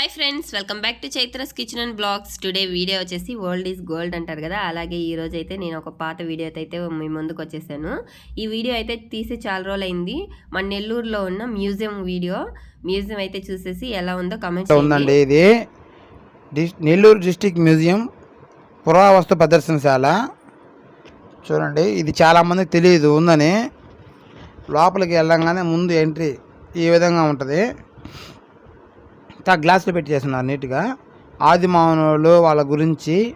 Hi friends welcome back to Chaitra's kitchen and blogs today video వచ్చేసి world is gold అంటారు కదా? అలాగే ఈ రోజు అయితే నేను ఒక పాత వీడియో అయితే మీ ముందుకు వచ్చేసాను. ఈ వీడియో అయితే తీసి చాలా రోజులు అయింది. మన నెల్లూరులో ఉన్న మ్యూజియం వీడియో మ్యూజియం అయితే చూసేసి ఎలా ఉందో కమెంట్ ఉందండి ఇది? నెల్లూరు డిస్టిక్ మ్యూజియం పురావస్తు ప్రదర్శనశాల. చూడండి ఇది చాలామందికి తెలియదు ఉందని. లోపలికి వెళ్ళంగానే ముందు ఎంట్రీ ఈ విధంగా ఉంటుంది. గ్లాసులు పెట్టి చేస్తున్నారు నీట్గా. ఆది మానవులు వాళ్ళ గురించి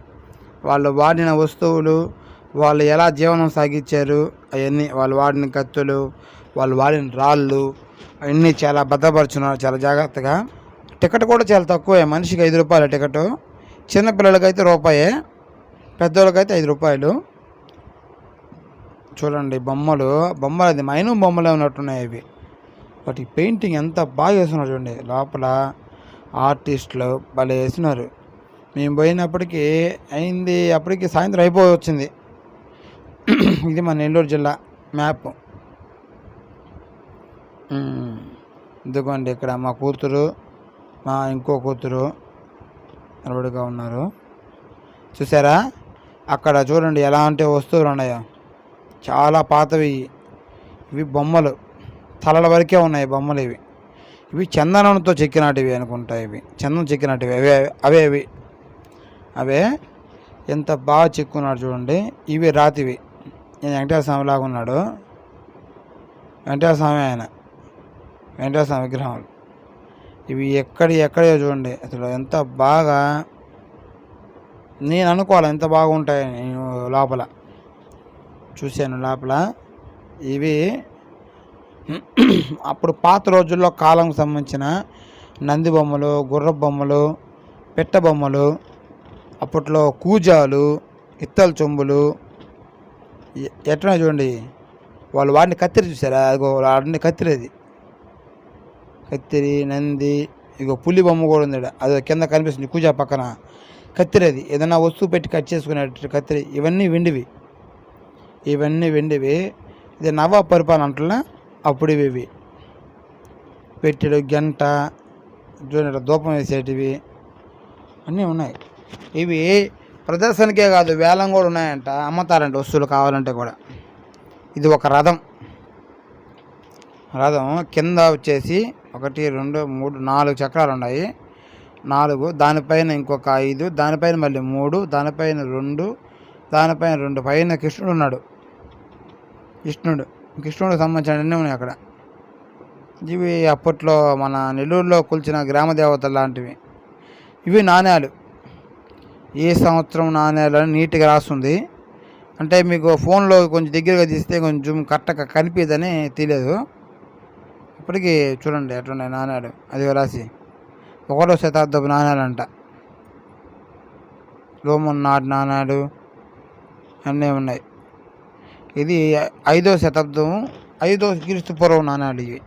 వాళ్ళు వాడిన వస్తువులు వాళ్ళు ఎలా జీవనం సాగించారు అవన్నీ వాళ్ళు వాడిన కత్తులు వాళ్ళు వాడిన రాళ్ళు అవన్నీ చాలా భద్రపరుచున్నారు చాలా జాగ్రత్తగా. టికెట్ కూడా చాలా తక్కువే మనిషికి ఐదు రూపాయలు టికెట్. చిన్నపిల్లలకైతే రూపాయే పెద్దోళ్ళకైతే ఐదు రూపాయలు. చూడండి బొమ్మలు బొమ్మలు అది మైను బొమ్మలే ఉన్నట్టున్నాయి ఇవి వాటి పెయింటింగ్ ఎంత బాగా చేస్తున్నారు చూడండి లోపల. ఆర్టిస్టులు భలే వేసినారు మేము పోయినప్పటికీ అయింది అప్పటికి సాయంత్రం అయిపోయి వచ్చింది ఇది మన నెల్లూరు జిల్లా మ్యాప్. ఉమ్, ఇదిగోండి ఇక్కడ మా కూతురు మా ఇంకో కూతురు నిలబడిగా ఉన్నారు. చూసారా? అక్కడ చూడండి ఎలాంటి వస్తువులు ఉన్నాయో. చాలా పాతవి. ఇవి బొమ్మలు. తలల వరకే ఉన్నాయి బొమ్మలు ఇవి. ఇవి చందనంతో చెక్కినటివి అనుకుంటా ఇవి. చందనం చెక్కినటివి. అవే అవే అవి అవే ఎంత బాగా చెక్కున్నాడు చూడండి. ఇవి రాతివి. నేను వెంకటేశ్వర స్వామి లాగా ఉన్నాడు. వెంకటేశ్వర స్వామి ఆయన. వెంకటేశ్వర స్వామి విగ్రహాలు ఇవి ఎక్కడి ఎక్కడో చూడండి. అసలు ఎంత బాగా నేను అనుకోవాలి ఎంత బాగుంటాయి నేను లోపల. చూశాను లోపల. ఇవి అప్పుడు పాత రోజుల్లో కాలంకు సంబంధించిన నంది బొమ్మలు గుర్ర బొమ్మలు పెట్ట బొమ్మలు అప్పట్లో కూజాలు ఇత్తల చెంబులు ఎట్లా చూడండి. వాళ్ళు వాడిని కత్తిరి చూసారా? అదిగో వాడిని కత్తిరి అది కత్తిరి నంది ఇగో పులి బొమ్మ కూడా ఉంది అది కింద కనిపిస్తుంది కూజా పక్కన. కత్తిరి అది. ఏదైనా వస్తువు పెట్టి కట్ చేసుకునేటట్టు కత్తిరి. ఇవన్నీ వెండివి. ఇవన్నీ వెండివి. ఇది నవ పరిపాలన అంటున్నా? అప్పుడు ఇవి ఇవి. పెట్టెడు గంట చూడండి ధూపం వేసేటివి. అన్నీ ఉన్నాయి. ఇవి ప్రదర్శనకే కాదు వేలం కూడా ఉన్నాయంట. అమ్ముతారంట వస్తువులు కావాలంటే కూడా. ఇది ఒక రథం. రథం కింద వచ్చేసి ఒకటి రెండు మూడు నాలుగు చక్రాలు ఉన్నాయి. నాలుగు దానిపైన ఇంకొక ఐదు దానిపైన మళ్ళీ మూడు దానిపైన రెండు దానిపైన రెండు. పైన కృష్ణుడు ఉన్నాడు. కృష్ణుడు. కృష్ణుడికి సంబంధించిన అన్నీ ఉన్నాయి అక్కడ. ఇవి అప్పట్లో మన నెల్లూరులో కొలిచిన గ్రామదేవతలు లాంటివి. ఇవి నాణ్యాలు ఏ సంవత్సరం నాణ్యాలు అని నీట్గా రాస్తుంది అంటే మీకు ఫోన్లో కొంచెం దగ్గరగా తీస్తే కొంచెం కరెక్ట్గా కనిపిదని తెలియదు. ఇప్పటికీ చూడండి ఎట్లున్నాయి నాణ్యాలు అది రాసి. ఒకటో శతాబ్దపు నాణ్యాలంట రోమన్ నాటి నాణ్యాలు అన్నీ ఉన్నాయి. ఇది ఐదో శతాబ్దం ఐదో క్రీస్తు పూర్వం నాణ్యాలు ఇవి.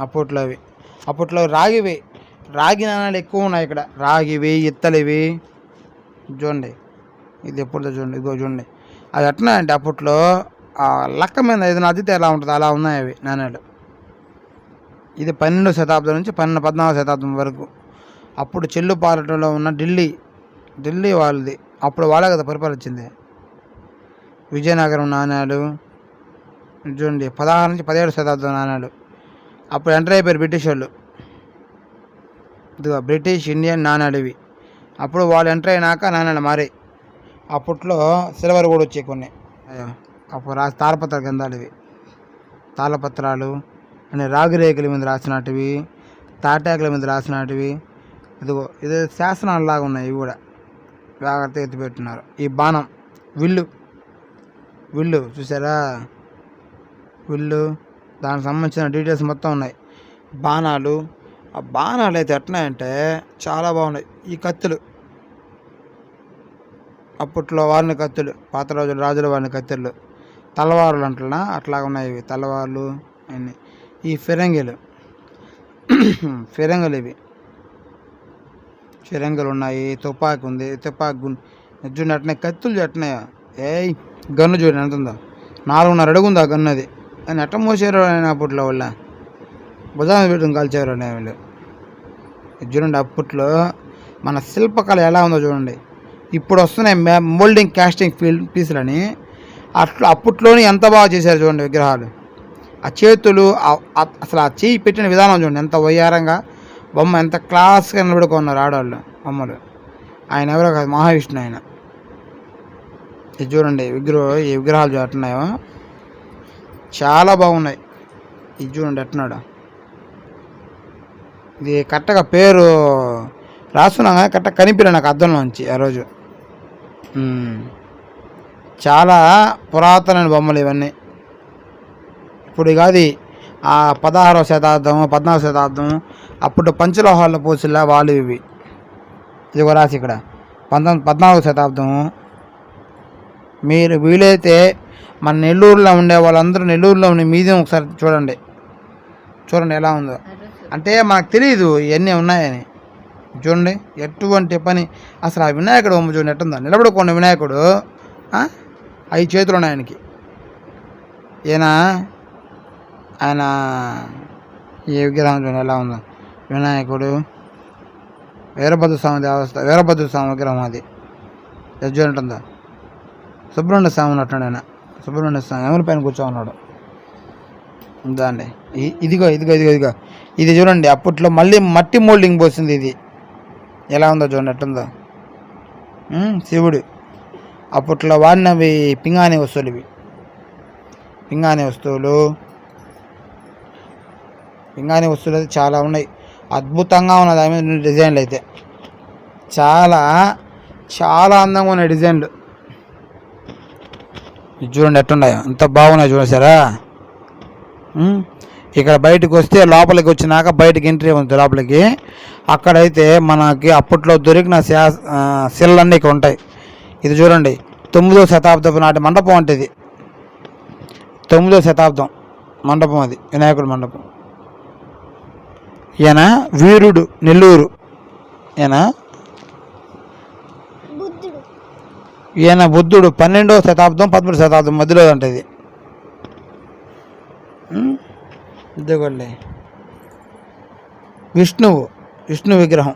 అప్పట్లో అవి. అప్పట్లో రాగివి. రాగి నాణాలు ఎక్కువ ఉన్నాయి ఇక్కడ. రాగివి ఇత్తలివి. చూడండి. ఇది ఎప్పుడు చూడండి. ఇదిగో చూడండి. అది ఎట్లా అంటే అప్పట్లో లక్క మీద ఏదైనా అదితే ఎలా ఉంటుంది? అలా ఉన్నాయి అవి నాణ్యాలు ఇది పన్నెండో శతాబ్దం నుంచి పన్నెండు పద్నాలుగు శతాబ్దం వరకు. అప్పుడు చెల్లుపాలటంలో ఉన్న ఢిల్లీ ఢిల్లీ వాళ్ళది. అప్పుడు వాళ్ళే కదా పరిపాలించింది విజయనగరం నాణ్యాలు చూడండి. పదహారు నుంచి పదిహేడు శతాబ్దం నాణ్యాలు అప్పుడు ఎంటర్ అయిపోయారు బ్రిటిష్ వాళ్ళు. ఇదిగో బ్రిటిష్ ఇండియన్ నాణ్యాలు ఇవి. అప్పుడు వాళ్ళు ఎంటర్ అయినాక నాణ్యాలు మారాయి. అప్పట్లో సిల్వర్ కూడా వచ్చాయి కొన్ని. అప్పుడు రా తాళపత్ర గ్రంథాలు ఇవి. తాళపత్రాలు అనే రాగిరేకుల మీద రాసినటివి తాటాకుల మీద రాసినటివి. ఇదిగో ఇది శాసనాలు లాగా ఉన్నాయి ఇవి కూడా. జాగ్రత్త ఎత్తిపెట్టున్నారు ఈ బాణం విల్లు. విల్లు చూసారా? విల్లు దానికి సంబంధించిన డీటెయిల్స్ మొత్తం ఉన్నాయి. బాణాలు ఆ బాణాలు అయితే ఎట్లన్నాయంటే చాలా బాగున్నాయి. ఈ కత్తులు. అప్పట్లో వారిన కత్తులు పాత రోజులు రాజుల వారిన కత్తులు. తలవారులు అంటున్నా అట్లా ఉన్నాయి ఇవి తలవార్లు అన్నీ. ఈ ఫిరంగిలు. ఫిరంగులు ఇవి. ఫిరంగులు ఉన్నాయి తుపాకి ఉంది తుపాకి గున్ చూడండి అట్నే కత్తులు అట్నాయా ఏయ్ గన్ను చూడండి ఎంత ఉందో. నాలుగున్నర అడుగు ఉంది ఆ గన్ను అది. అని అట్ట మోసారు ఆయన అప్పట్లో వాళ్ళ భుజాన్ని పెట్టుకుని కాల్చేవారు వీళ్ళు. చూడండి అప్పట్లో మన శిల్పకళ ఎలా ఉందో చూడండి. ఇప్పుడు వస్తున్నాయి మోల్డింగ్ క్యాస్టింగ్ ఫీల్ పీసులని అట్లా అప్పట్లోనే ఎంత బాగా చేశారు చూడండి విగ్రహాలు. ఆ చేతులు అసలు ఆ చేయి పెట్టిన విధానం చూడండి. ఎంత వయ్యారంగా. బొమ్మ ఎంత క్లాస్గా నిలబడుకున్నారు ఆడవాళ్ళు బొమ్మలు. ఆయన ఎవరో కాదు మహావిష్ణు ఆయన. ఇది చూడండి విగ్రహం ఈ విగ్రహాలు చూ- చాలా బాగున్నాయి. ఇది చూడండి అట్నాడు ఇది కరెక్ట్గా పేరు రాస్తున్నాం కానీ కరెక్ట్గా కనిపించలే నాకు అద్దంలోంచి ఆ రోజు. చాలా పురాతన బొమ్మలు ఇవన్నీ. ఇప్పుడు కాదు ఆ పదహారవ శతాబ్దం పద్నాలుగు శతాబ్దం అప్పుడు పంచలోహాల పోసిలా వాళ్ళు ఇవి. ఇది రాసి ఇక్కడ. పంతొమ్మిది పద్నాలుగు శతాబ్దం. మీరు వీలైతే మన నెల్లూరులో ఉండే వాళ్ళందరూ నెల్లూరులో ఉండే మ్యూజియం ఒకసారి చూడండి. చూడండి ఎలా ఉందో. అంటే మనకు తెలియదు ఇవన్నీ ఉన్నాయని. చూడండి ఎటువంటి పని. అసలు ఆ వినాయకుడు బొమ్మ చూడండి ఎట్టుందా. నిలబడుకోండి వినాయకుడు. అవి ఐదు చేతులు ఉన్నాయి ఆయనకి. ఈయన ఆయన ఈ విగ్రహం చూడండి ఎలా ఉందో. వినాయకుడు. వీరభద్ర స్వామి దేవస్థ వీరభద్ర స్వామి విగ్రహం అది. అది చూడండి ఉంటుందా సుబ్రహ్మణ్య స్వామి ఉన్నట్టున్నాడు ఆయన. సుబ్రహ్మణ్య స్వామి ఎవరి పైన కూర్చోమన్నాడు ఉందా అండి ఇదిగో ఇదిగో ఇదిగో ఇదిగో. ఇది చూడండి అప్పట్లో మళ్ళీ మట్టి మోల్డింగ్ పోసింది ఇది. ఎలా ఉందో చూడండి ఎట్టుందో. శివుడు. అప్పట్లో వాడినవి పింగాణి వస్తువులు ఇవి పింగాణి వస్తువులు. పింగాణి వస్తువులు అయితే చాలా ఉన్నాయి. అద్భుతంగా ఉన్నది. ఆమె డిజైన్లు అయితే. చాలా చాలా అందంగా ఉన్నాయి డిజైన్లు. చూడండి ఎట్టున్నాయో ఎంత బాగున్నాయి చూసారా ఇక్కడ బయటకు వస్తే లోపలికి వచ్చినాక బయటకి ఎంట్రీ ఉంది లోపలికి. అక్కడైతే మనకి అప్పట్లో దొరికిన శా ఆ, శిలలన్నీ ఇక్కడ ఉంటాయి. ఇది చూడండి తొమ్మిదో శతాబ్దపు నాటి మండపం అంటే ఇది. తొమ్మిదో శతాబ్దం మండపం అది వినాయకుడి మండపం. ఈయన వీరుడు నెల్లూరు. ఈయన బుద్ధుడు ఈయన బుద్ధుడు పన్నెండవ శతాబ్దం పదమూడు శతాబ్దం మధ్యలో ఉంటుంది ఇదిగోండి. విష్ణువు విష్ణు విగ్రహం.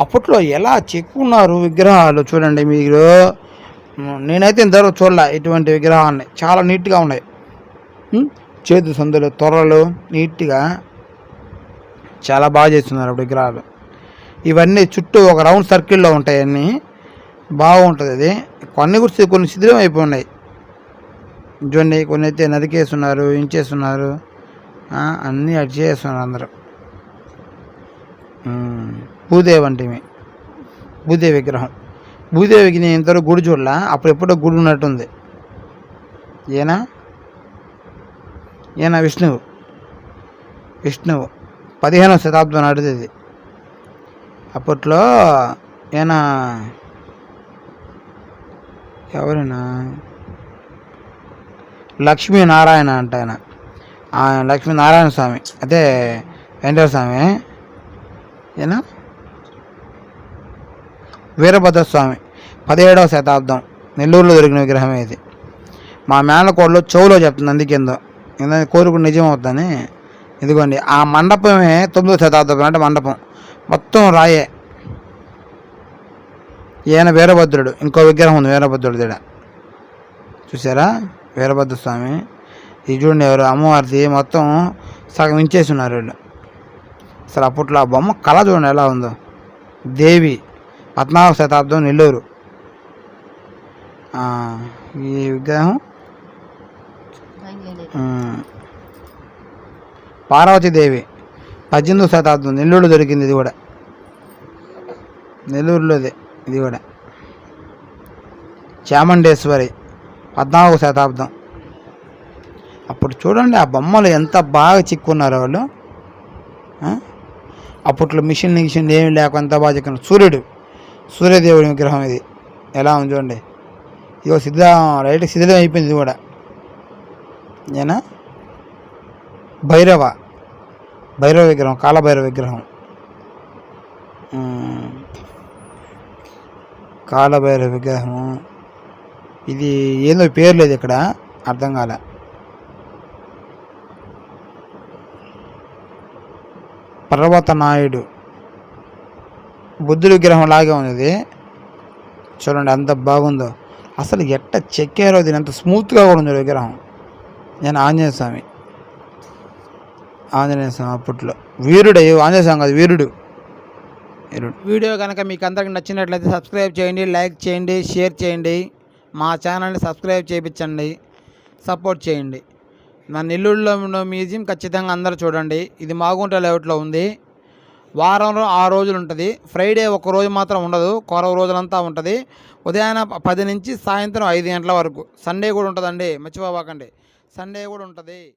అప్పట్లో ఎలా చెక్కున్నారు విగ్రహాలు చూడండి మీరు. నేనైతే ఇంతవరకు చూడలే ఇటువంటి విగ్రహాన్ని. చాలా నీట్గా ఉన్నాయి. చేతు సందులు త్వరలు నీట్గా చాలా బాగా చేస్తున్నారు అప్పుడు విగ్రహాలు. ఇవన్నీ చుట్టూ ఒక రౌండ్ సర్కిల్లో ఉంటాయన్నీ. బాగుంటుంది అది. కొన్ని కూడా కొన్ని శిథిలం అయిపోయినాయి. చూడండి కొన్ని అయితే నరికేస్తున్నారు ఇంచేస్తున్నారు. అన్నీ అటు చేస్తున్నారు అందరూ. భూదేవి అంటే భూదేవి విగ్రహం. భూదేవికి నేను ఇంతవరకు గుడి చూడలా. అప్పుడు ఎప్పుడో గుడి ఉన్నట్టుంది. ఈయన ఈయన విష్ణువు? విష్ణువు. పదిహేనవ శతాబ్దం నాటిది అప్పట్లో ఈయన ఎవరైనా? లక్ష్మీనారాయణ అంట ఆయన. లక్ష్మీనారాయణ స్వామి. అదే వెంకటేశ్వర స్వామి. ఏనా? వీరభద్ర స్వామి. పదిహేడవ శతాబ్దం. నెల్లూరులో దొరికిన విగ్రహం ఇది. మా మేనకోడలో చెవులో చెప్తుంది అందుకేందో. ఎందుకంటే కోరుకుని నిజం అవుతుందని. ఇదిగోండి ఆ మండపమే తొమ్మిదో శతాబ్దం అంటే మండపం. మొత్తం రాయే. ఈయన వీరభద్రుడు. ఇంకో విగ్రహం ఉంది వీరభద్రుడు దగ్గర. చూసారా వీరభద్ర స్వామి. ఇది చూడండి ఎవరు? అమ్మవారిది మొత్తం సగం ఇంచేసి ఉన్నారు వీళ్ళు. అసలు అప్పట్లో ఆ బొమ్మ కళ చూడండి ఎలా ఉందో. దేవి పద్నాలుగు శతాబ్దం నెల్లూరు. ఈ విగ్రహం? పార్వతీదేవి పద్దెనిమిదో శతాబ్దం నెల్లూరులో దొరికింది ఇది కూడా. నెల్లూరులోదే. ఇది కూడా. చాముండేశ్వరి పద్నాలుగు శతాబ్దం. అప్పుడు చూడండి ఆ బొమ్మలు ఎంత బాగా చిక్కున్నారు వాళ్ళు. అప్పట్లో మిషన్ మిషన్ ఏమి లేక ఎంత బాగా చిక్కున్నారు సూర్యుడు సూర్యదేవుడి విగ్రహం ఇది. ఎలా ఉంది చూడండి. ఇదిగో సిద్ధ రైట్ శిథిలం అయిపోయింది ఇది కూడా. ఏనా? భైరవ భైరవ విగ్రహం కాలభైరవ విగ్రహం. కాలభైర కాలభైరవ విగ్రహము ఇది ఏందో పేరు లేదు ఇక్కడ అర్థం కాలే. పర్వతనాయుడు. బుద్ధుడి విగ్రహం లాగే ఉంది ఇది చూడండి అంత బాగుందో. అసలు ఎట్ట చెక్కారో దీని అంత స్మూత్గా కూడా ఉంది విగ్రహం. నేను ఆంజనేయ స్వామి. ఆంజనేయ స్వామి అప్పట్లో. వీరుడు అయ్యో ఆంజనేయ స్వామి కాదు వీరుడు. వీడియో కనుక మీకు అందరికి నచ్చినట్లయితే సబ్స్క్రైబ్ చేయండి లైక్ చేయండి షేర్ చేయండి మా ఛానల్ని సబ్స్క్రైబ్ చేయించండి సపోర్ట్ చేయండి. నా నెల్లూరులో ఉన్న మ్యూజియం ఖచ్చితంగా అందరూ చూడండి. ఇది మాగుంట లేఅవుట్లో ఉంది. వారంలో ఆ రోజులు ఉంటుంది. ఫ్రైడే ఒక రోజు మాత్రం ఉండదు. కొరవ రోజులంతా ఉంటుంది. ఉదయాన పది నుంచి సాయంత్రం ఐదు గంటల వరకు. సండే కూడా ఉంటుందండి. మర్చిపోబాకండి సండే కూడా ఉంటుంది.